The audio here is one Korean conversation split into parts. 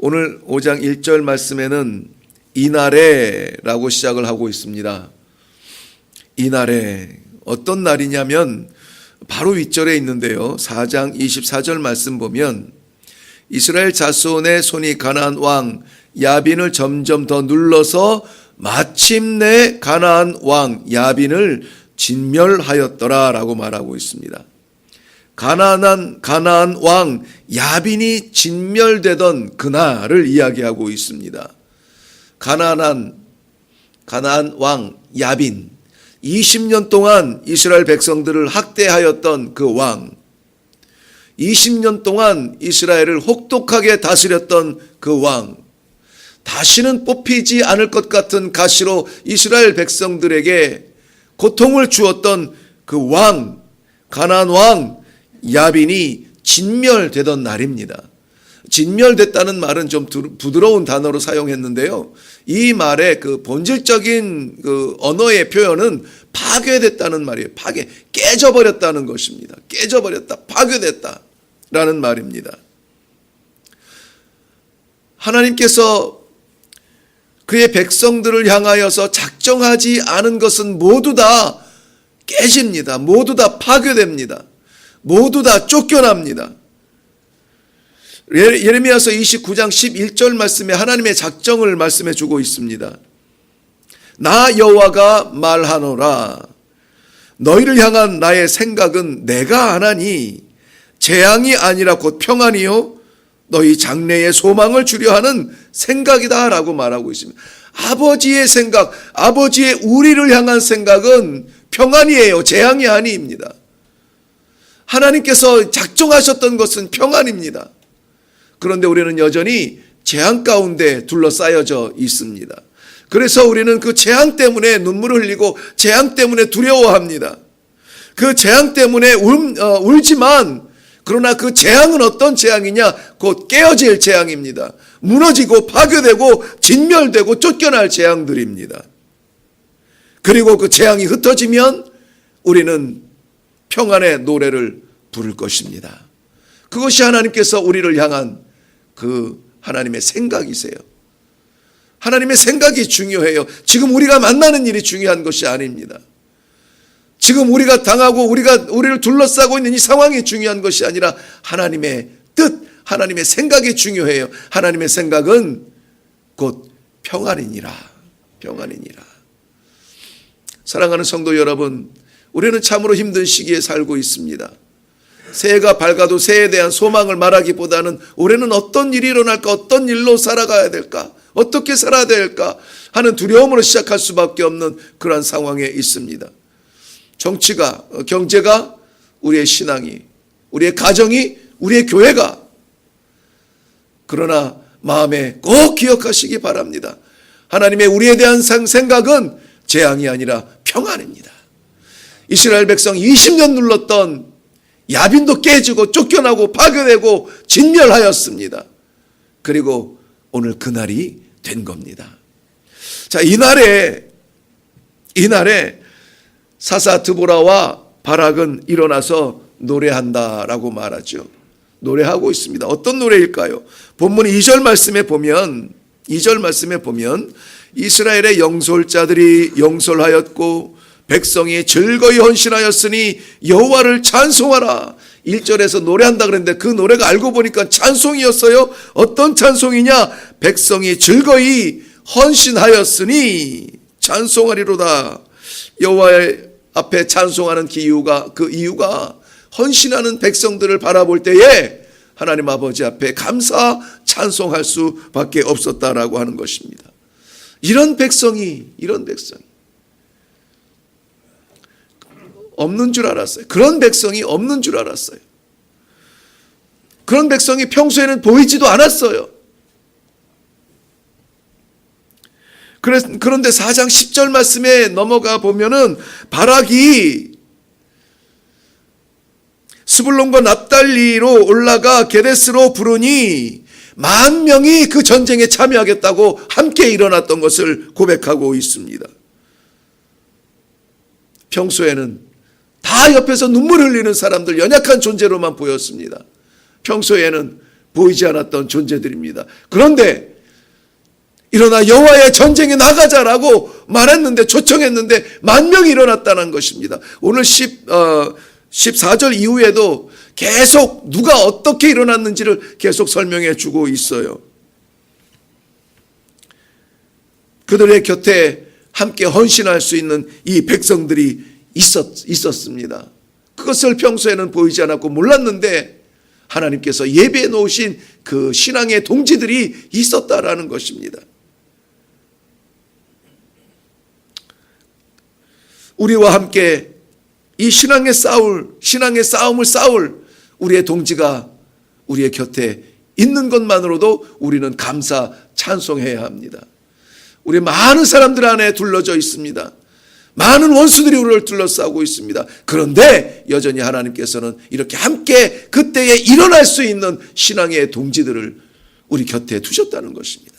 오늘 5장 1절 말씀에는 이날에라고 시작을 하고 있습니다. 이날에 어떤 날이냐면 바로 윗절에 있는데요. 4장 24절 말씀 보면 이스라엘 자손의 손이 가나안 왕 야빈을 점점 더 눌러서 마침내 가나안 왕 야빈을 진멸하였더라라고 말하고 있습니다. 가나안 가나안 왕 야빈이 진멸되던 그날을 이야기하고 있습니다. 가나안 가나안 왕 야빈 20년 동안 이스라엘 백성들을 학대하였던 그 왕, 20년 동안 이스라엘을 혹독하게 다스렸던 그 왕, 다시는 뽑히지 않을 것 같은 가시로 이스라엘 백성들에게 고통을 주었던 그 왕, 가나안 왕 야빈이 진멸되던 날입니다. 진멸됐다는 말은 좀 부드러운 단어로 사용했는데요. 이 말의 그 본질적인 그 언어의 표현은 파괴됐다는 말이에요. 파괴, 깨져버렸다는 것입니다. 깨져버렸다, 파괴됐다 라는 말입니다. 하나님께서 그의 백성들을 향하여서 작정하지 않은 것은 모두 다 깨집니다. 모두 다 파괴됩니다. 모두 다 쫓겨납니다. 예레미야서 29장 11절 말씀에 하나님의 작정을 말씀해 주고 있습니다. 나 여호와가 말하노라 너희를 향한 나의 생각은 내가 하나니 재앙이 아니라 곧 평안이요 너희 장래의 소망을 주려 하는 생각이다라고 말하고 있습니다. 아버지의 생각, 아버지의 우리를 향한 생각은 평안이에요. 재앙이 아니입니다. 하나님께서 작정하셨던 것은 평안입니다. 그런데 우리는 여전히 재앙 가운데 둘러싸여져 있습니다. 그래서 우리는 그 재앙 때문에 눈물을 흘리고 재앙 때문에 두려워합니다. 그 재앙 때문에 울, 어, 울지만 그러나 그 재앙은 어떤 재앙이냐? 곧 깨어질 재앙입니다. 무너지고 파괴되고 진멸되고 쫓겨날 재앙들입니다. 그리고 그 재앙이 흩어지면 우리는 평안의 노래를 부를 것입니다. 그것이 하나님께서 우리를 향한 그 하나님의 생각이세요. 하나님의 생각이 중요해요. 지금 우리가 만나는 일이 중요한 것이 아닙니다. 지금 우리가 당하고 우리가 우리를 둘러싸고 있는 이 상황이 중요한 것이 아니라 하나님의 뜻, 하나님의 생각이 중요해요. 하나님의 생각은 곧 평안이니라. 평안이니라. 사랑하는 성도 여러분, 우리는 참으로 힘든 시기에 살고 있습니다. 새해가 밝아도 새해에 대한 소망을 말하기보다는 올해는 어떤 일이 일어날까, 어떤 일로 살아가야 될까, 어떻게 살아야 될까 하는 두려움으로 시작할 수밖에 없는 그러한 상황에 있습니다. 정치가, 어, 경제가, 우리의 신앙이, 우리의 가정이, 우리의 교회가. 그러나 마음에 꼭 기억하시기 바랍니다. 하나님의 우리에 대한 생각은 재앙이 아니라 평안입니다. 이스라엘 백성 20년 눌렀던 야빈도 깨지고 쫓겨나고 파괴되고 진멸하였습니다. 그리고 오늘 그날이 된 겁니다. 자, 이날에, 이날에 사사 드보라와 바락은 일어나서 노래한다라고 말하죠. 노래하고 있습니다. 어떤 노래일까요? 본문 2절 말씀에 보면, 2절 말씀에 보면, 이스라엘의 영솔자들이 영솔하였고, 백성이 즐거이 헌신하였으니 여호와를 찬송하라. 1절에서 노래한다 그랬는데 그 노래가 알고 보니까 찬송이었어요. 어떤 찬송이냐? 백성이 즐거이 헌신하였으니 찬송하리로다. 여호와의 앞에 찬송하는 이유가 그 이유가 헌신하는 백성들을 바라볼 때에 하나님 아버지 앞에 감사 찬송할 수밖에 없었다라고 하는 것입니다. 이런 백성이 이런 백성이 없는 줄 알았어요. 그런 백성이 없는 줄 알았어요. 그런 백성이 평소에는 보이지도 않았어요. 그런데 4장 10절 말씀에 넘어가 보면은 바락이 스불론과 납달리로 올라가 게데스로 부르니 만 명이 그 전쟁에 참여하겠다고 함께 일어났던 것을 고백하고 있습니다. 평소에는 다 옆에서 눈물 흘리는 사람들, 연약한 존재로만 보였습니다. 평소에는 보이지 않았던 존재들입니다. 그런데 일어나 여호와의 전쟁에 나가자라고 말했는데 초청했는데 만 명이 일어났다는 것입니다. 오늘 10 어, 14절 이후에도 계속 누가 어떻게 일어났는지를 계속 설명해 주고 있어요. 그들의 곁에 함께 헌신할 수 있는 이 백성들이 있었, 있었습니다. 그것을 평소에는 보이지 않았고 몰랐는데 하나님께서 예배해 놓으신 그 신앙의 동지들이 있었다라는 것입니다. 우리와 함께 이 신앙의 싸울, 신앙의 싸움을 싸울 우리의 동지가 우리의 곁에 있는 것만으로도 우리는 감사, 찬송해야 합니다. 우리 많은 사람들 안에 둘러져 있습니다. 많은 원수들이 우리를 둘러싸고 있습니다. 그런데 여전히 하나님께서는 이렇게 함께 그때에 일어날 수 있는 신앙의 동지들을 우리 곁에 두셨다는 것입니다.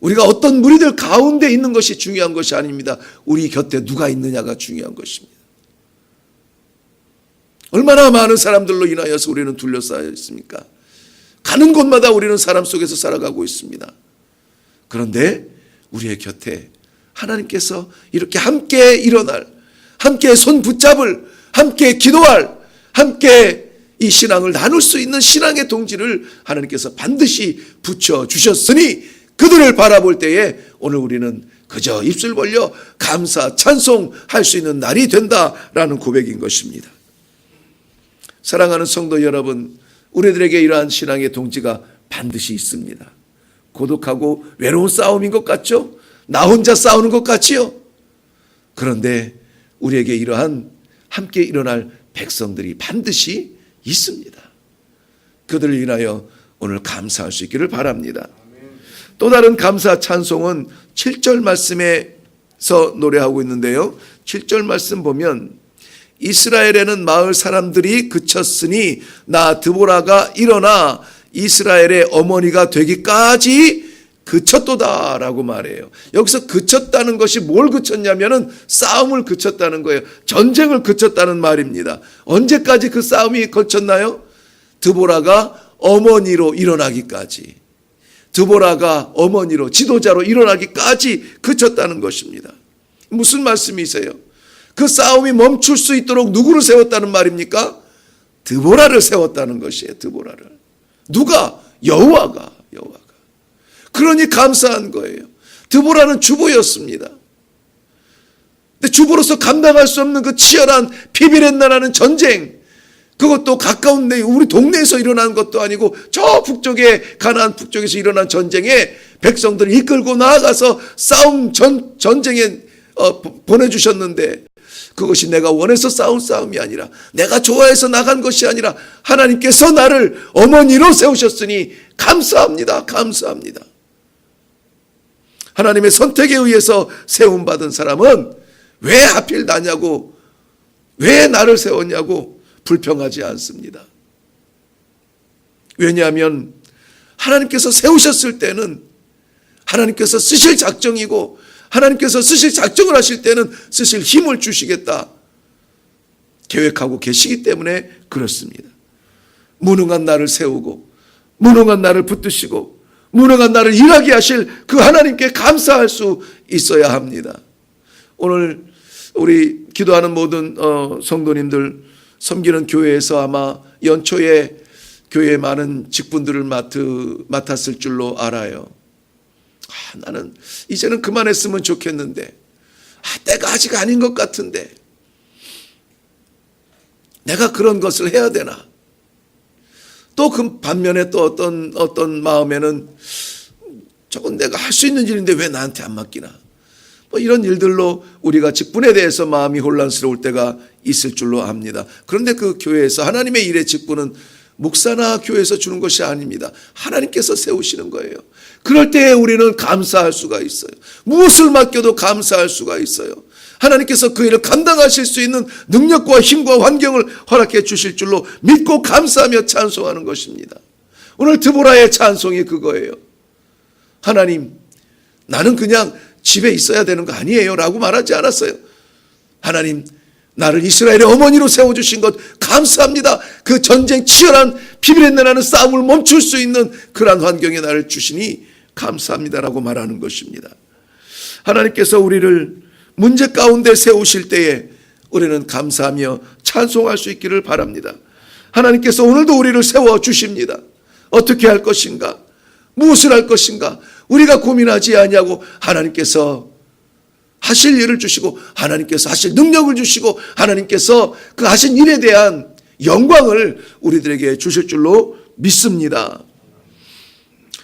우리가 어떤 무리들 가운데 있는 것이 중요한 것이 아닙니다. 우리 곁에 누가 있느냐가 중요한 것입니다. 얼마나 많은 사람들로 인하여서 우리는 둘러싸여 있습니까? 가는 곳마다 우리는 사람 속에서 살아가고 있습니다. 그런데 우리의 곁에 하나님께서 이렇게 함께 일어날, 함께 손 붙잡을, 함께 기도할, 함께 이 신앙을 나눌 수 있는 신앙의 동지를 하나님께서 반드시 붙여 주셨으니 그들을 바라볼 때에 오늘 우리는 그저 입술 벌려 감사, 찬송할 수 있는 날이 된다라는 고백인 것입니다. 사랑하는 성도 여러분, 우리들에게 이러한 신앙의 동지가 반드시 있습니다. 고독하고 외로운 싸움인 것 같죠? 나 혼자 싸우는 것 같지요? 그런데 우리에게 이러한 함께 일어날 백성들이 반드시 있습니다. 그들을 인하여 오늘 감사할 수 있기를 바랍니다. 또 다른 감사 찬송은 7절 말씀에서 노래하고 있는데요. 7절 말씀 보면 이스라엘에는 마을 사람들이 그쳤으니 나 드보라가 일어나 이스라엘의 어머니가 되기까지 그쳤도다라고 말해요. 여기서 그쳤다는 것이 뭘 그쳤냐면은 싸움을 그쳤다는 거예요. 전쟁을 그쳤다는 말입니다. 언제까지 그 싸움이 걸쳤나요? 드보라가 어머니로 일어나기까지. 드보라가 어머니로 지도자로 일어나기까지 그쳤다는 것입니다. 무슨 말씀이세요? 그 싸움이 멈출 수 있도록 누구를 세웠다는 말입니까? 드보라를 세웠다는 것이에요. 드보라를. 누가? 여호와가. 여호와가. 그러니 감사한 거예요. 드보라는 주부였습니다. 근데 주부로서 감당할 수 없는 그 치열한 비비렛나라는 전쟁, 그것도 가까운 데 우리 동네에서 일어난 것도 아니고 저 북쪽에 가나안 북쪽에서 일어난 전쟁에 백성들을 이끌고 나아가서 싸움 전 전쟁에 어, 보내주셨는데 그것이 내가 원해서 싸운 싸움이 아니라 내가 좋아해서 나간 것이 아니라 하나님께서 나를 어머니로 세우셨으니 감사합니다. 감사합니다. 하나님의 선택에 의해서 세움받은 사람은 왜 하필 나냐고 왜 나를 세웠냐고 불평하지 않습니다. 왜냐하면 하나님께서 세우셨을 때는 하나님께서 쓰실 작정이고 하나님께서 쓰실 작정을 하실 때는 쓰실 힘을 주시겠다. 계획하고 계시기 때문에 그렇습니다. 무능한 나를 세우고 무능한 나를 붙드시고 무능한 나를 일하게 하실 그 하나님께 감사할 수 있어야 합니다. 오늘 우리 기도하는 모든 어, 성도님들 섬기는 교회에서 아마 연초에 교회 많은 직분들을 맡으, 맡았을 줄로 알아요. 아, 나는 이제는 그만했으면 좋겠는데, 아, 때가 아직 아닌 것 같은데, 내가 그런 것을 해야 되나? 또 그 반면에 또 어떤, 어떤 마음에는 저건 내가 할 수 있는 일인데 왜 나한테 안 맡기나? 뭐 이런 일들로 우리가 직분에 대해서 마음이 혼란스러울 때가 있을 줄로 압니다. 그런데 그 교회에서 하나님의 일의 직분은 목사나 교회에서 주는 것이 아닙니다. 하나님께서 세우시는 거예요. 그럴 때에 우리는 감사할 수가 있어요. 무엇을 맡겨도 감사할 수가 있어요. 하나님께서 그 일을 감당하실 수 있는 능력과 힘과 환경을 허락해 주실 줄로 믿고 감사하며 찬송하는 것입니다. 오늘 드보라의 찬송이 그거예요. 하나님, 나는 그냥 집에 있어야 되는 거 아니에요. 라고 말하지 않았어요. 하나님, 나를 이스라엘의 어머니로 세워주신 것 감사합니다. 그 전쟁 치열한 비비렛내 나는 싸움을 멈출 수 있는 그러한 환경에 나를 주시니 감사합니다라고 말하는 것입니다. 하나님께서 우리를 문제 가운데 세우실 때에 우리는 감사하며 찬송할 수 있기를 바랍니다. 하나님께서 오늘도 우리를 세워 주십니다. 어떻게 할 것인가? 무엇을 할 것인가? 우리가 고민하지 아니하고 하나님께서 하실 일을 주시고 하나님께서 하실 능력을 주시고 하나님께서 그 하신 일에 대한 영광을 우리들에게 주실 줄로 믿습니다.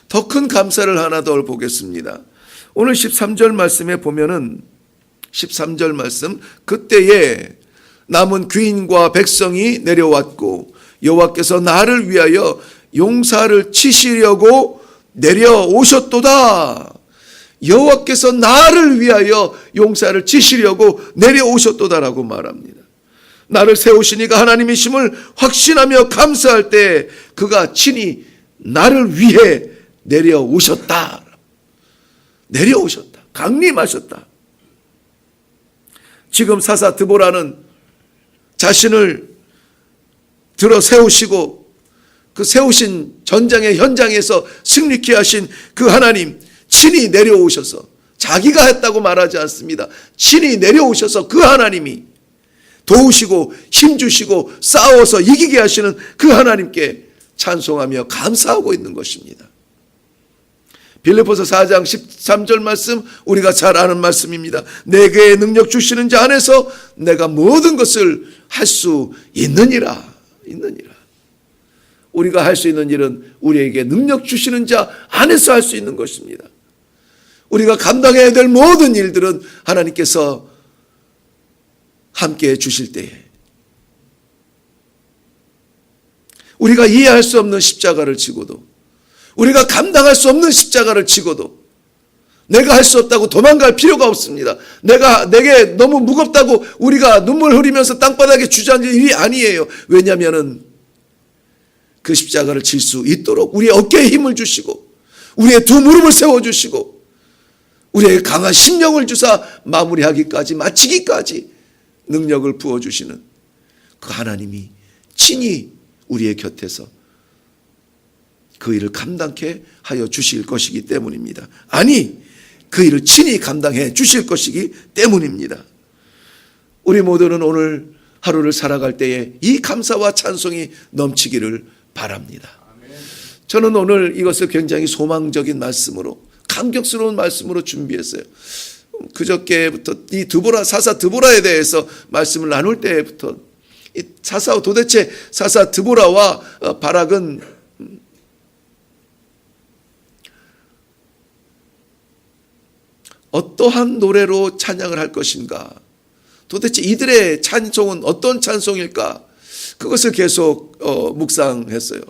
더 큰 감사를 하나 더 보겠습니다. 오늘 13절 말씀에 보면은 13절 말씀 그때에 남은 귀인과 백성이 내려왔고 여호와께서 나를 위하여 용사를 치시려고 내려오셨도다. 여호와께서 나를 위하여 용사를 치시려고 내려오셨도다라고 말합니다. 나를 세우시니까 하나님이심을 확신하며 감사할 때 그가 친히 나를 위해 내려오셨다. 내려오셨다. 강림하셨다. 지금 사사 드보라는 자신을 들어 세우시고 그 세우신 전장의 현장에서 승리케 하신 그 하나님 친히 내려오셔서 자기가 했다고 말하지 않습니다. 친히 내려오셔서 그 하나님이 도우시고 힘주시고 싸워서 이기게 하시는 그 하나님께 찬송하며 감사하고 있는 것입니다. 빌리포서 4장 13절 말씀 우리가 잘 아는 말씀입니다. 내게 능력 주시는 자 안에서 내가 모든 것을 할 수 있느니라. 있느니라. 우리가 할 수 있는 일은 우리에게 능력 주시는 자 안에서 할 수 있는 것입니다. 우리가 감당해야 될 모든 일들은 하나님께서 함께 해 주실 때에 우리가 이해할 수 없는 십자가를 지고도 우리가 감당할 수 없는 십자가를 지고도 내가 할 수 없다고 도망갈 필요가 없습니다. 내가 내게 너무 무겁다고 우리가 눈물 흘리면서 땅바닥에 주저앉을 일이 아니에요. 왜냐하면은 그 십자가를 질 수 있도록 우리의 어깨에 힘을 주시고 우리의 두 무릎을 세워 주시고 우리의 강한 심령을 주사 마무리하기까지 마치기까지 능력을 부어 주시는 그 하나님이 친히 우리의 곁에서 그 일을 감당케 하여 주실 것이기 때문입니다. 아니, 그 일을 친히 감당해 주실 것이기 때문입니다. 우리 모두는 오늘 하루를 살아갈 때에 이 감사와 찬송이 넘치기를 바랍니다. 저는 오늘 이것을 굉장히 소망적인 말씀으로 감격스러운 말씀으로 준비했어요. 그저께부터 이 드보라 사사 드보라에 대해서 말씀을 나눌 때부터 이 사사 도대체 사사 드보라와 어, 바락은 어떠한 노래로 찬양을 할 것인가? 도대체 이들의 찬송은 어떤 찬송일까? 그것을 계속 어, 묵상했어요.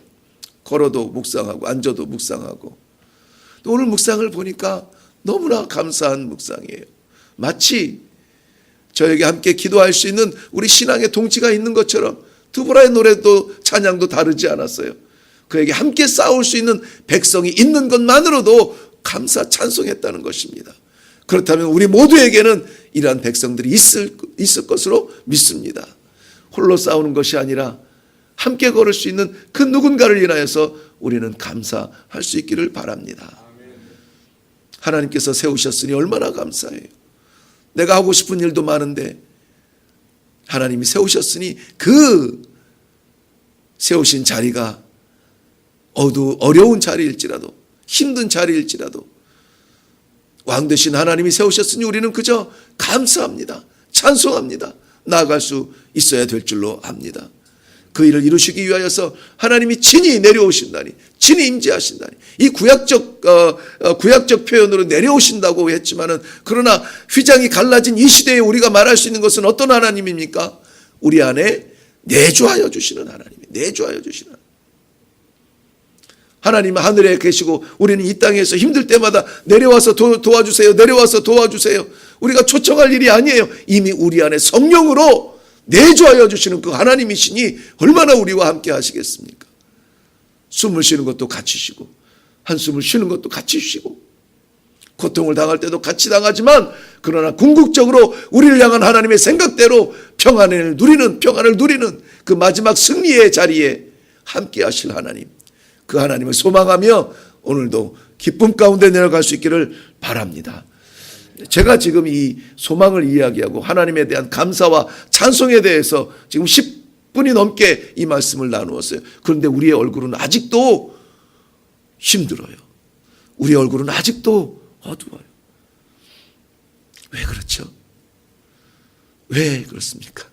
걸어도 묵상하고 앉아도 묵상하고 또 오늘 묵상을 보니까 너무나 감사한 묵상이에요. 마치 저에게 함께 기도할 수 있는 우리 신앙의 동지가 있는 것처럼 두보라의 노래도 찬양도 다르지 않았어요. 그에게 함께 싸울 수 있는 백성이 있는 것만으로도 감사 찬송했다는 것입니다. 그렇다면 우리 모두에게는 이러한 백성들이 있을, 있을 것으로 믿습니다. 홀로 싸우는 것이 아니라 함께 걸을 수 있는 그 누군가를 인하여서 우리는 감사할 수 있기를 바랍니다. 하나님께서 세우셨으니 얼마나 감사해요. 내가 하고 싶은 일도 많은데 하나님이 세우셨으니 그 세우신 자리가 어두 어려운 자리일지라도 힘든 자리일지라도 왕 되신 하나님이 세우셨으니 우리는 그저 감사합니다. 찬송합니다. 나아갈 수 있어야 될 줄로 압니다. 그 일을 이루시기 위하여서 하나님이 친히 내려오신다니, 친히 임재하신다니. 이 구약적 어, 어, 구약적 표현으로 내려오신다고 했지만은 그러나 휘장이 갈라진 이 시대에 우리가 말할 수 있는 것은 어떤 하나님입니까? 우리 안에 내주하여 주시는 하나님, 내주하여 주시는. 은 하늘에 계시고 우리는 이 땅에서 힘들 때마다 내려와서 도, 도와주세요. 내려와서 도와주세요. 우리가 초청할 일이 아니에요. 이미 우리 안에 성령으로 내주하여 주시는 그 하나님이시니 얼마나 우리와 함께 하시겠습니까? 숨을 쉬는 것도 같이 쉬고 한숨을 쉬는 것도 같이 쉬고 고통을 당할 때도 같이 당하지만 그러나 궁극적으로 우리를 향한 하나님의 생각대로 평안을 누리는 평안을 누리는 그 마지막 승리의 자리에 함께 하실 하나님 그 하나님을 소망하며 오늘도 기쁨 가운데 내려갈 수 있기를 바랍니다. 제가 지금 이 소망을 이야기하고 하나님에 대한 감사와 찬송에 대해서 지금 10분이 넘게 이 말씀을 나누었어요. 그런데 우리의 얼굴은 아직도 힘들어요. 우리 얼굴은 아직도 어두워요. 왜 그렇죠? 왜 그렇습니까?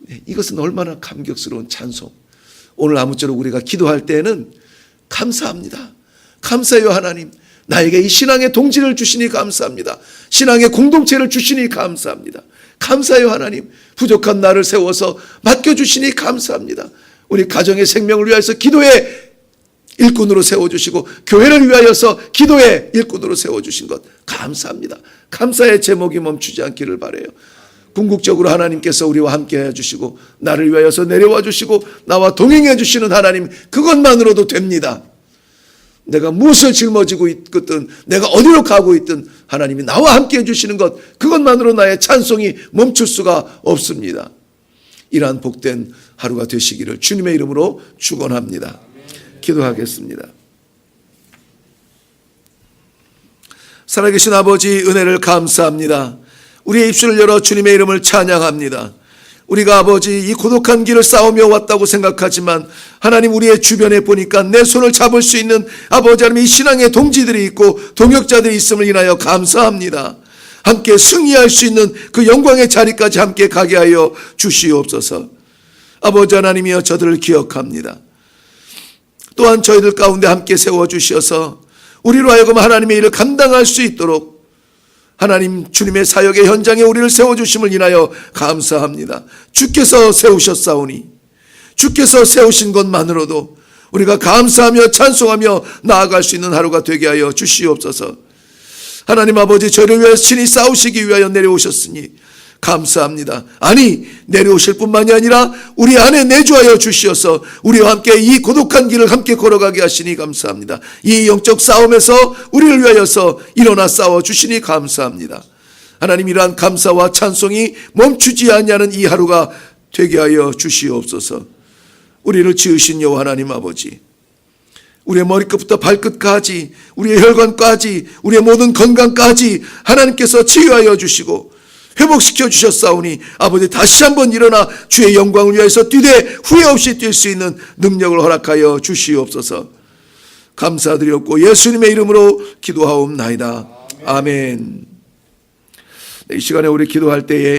네, 이것은 얼마나 감격스러운 찬송. 오늘 아무쪼록 우리가 기도할 때는 감사합니다. 감사해요, 하나님. 나에게 이 신앙의 동지를 주시니 감사합니다. 신앙의 공동체를 주시니 감사합니다. 감사해요, 하나님. 부족한 나를 세워서 맡겨주시니 감사합니다. 우리 가정의 생명을 위하여서 기도의 일꾼으로 세워주시고 교회를 위하여서 기도의 일꾼으로 세워주신 것 감사합니다. 감사의 제목이 멈추지 않기를 바래요. 궁극적으로 하나님께서 우리와 함께 해주시고 나를 위하여서 내려와 주시고 나와 동행해 주시는 하나님 그것만으로도 됩니다. 내가 무엇을 짊어지고 있든 내가 어디로 가고 있든 하나님이 나와 함께 해주시는 것 그것만으로 나의 찬송이 멈출 수가 없습니다. 이러한 복된 하루가 되시기를 주님의 이름으로 축원합니다. 기도하겠습니다. 살아계신 아버지 은혜를 감사합니다. 우리의 입술을 열어 주님의 이름을 찬양합니다. 우리가 아버지 이 고독한 길을 싸우며 왔다고 생각하지만 하나님 우리의 주변에 보니까 내 손을 잡을 수 있는 아버지 하나님 이 신앙의 동지들이 있고 동역자들이 있음을 인하여 감사합니다. 함께 승리할 수 있는 그 영광의 자리까지 함께 가게 하여 주시옵소서. 아버지 하나님이여 저들을 기억합니다. 또한 저희들 가운데 함께 세워 주셔서 우리로 하여금 하나님의 일을 감당할 수 있도록 하나님 주님의 사역의 현장에 우리를 세워 주심을 인하여 감사합니다. 주께서 세우셨사오니 주께서 세우신 것만으로도 우리가 감사하며 찬송하며 나아갈 수 있는 하루가 되게 하여 주시옵소서. 하나님 아버지 저를 위하여 친히 싸우시기 위하여 내려오셨으니 감사합니다. 아니 내려오실 뿐만이 아니라 우리 안에 내주하여 주시어서 우리와 함께 이 고독한 길을 함께 걸어가게 하시니 감사합니다. 이 영적 싸움에서 우리를 위하여서 일어나 싸워 주시니 감사합니다. 하나님 이러한 감사와 찬송이 멈추지 않냐는 이 하루가 되게 하여 주시옵소서. 우리를 지으신 여호와 하나님 아버지 우리의 머리끝부터 발끝까지 우리의 혈관까지 우리의 모든 건강까지 하나님께서 치유하여 주시고 회복시켜 주셨사오니 아버지 다시 한번 일어나 주의 영광을 위하여서 뛰되 후회 없이 뛸 수 있는 능력을 허락하여 주시옵소서. 감사드렸고 예수님의 이름으로 기도하옵나이다. 아멘. 네, 이 시간에 우리 기도할 때에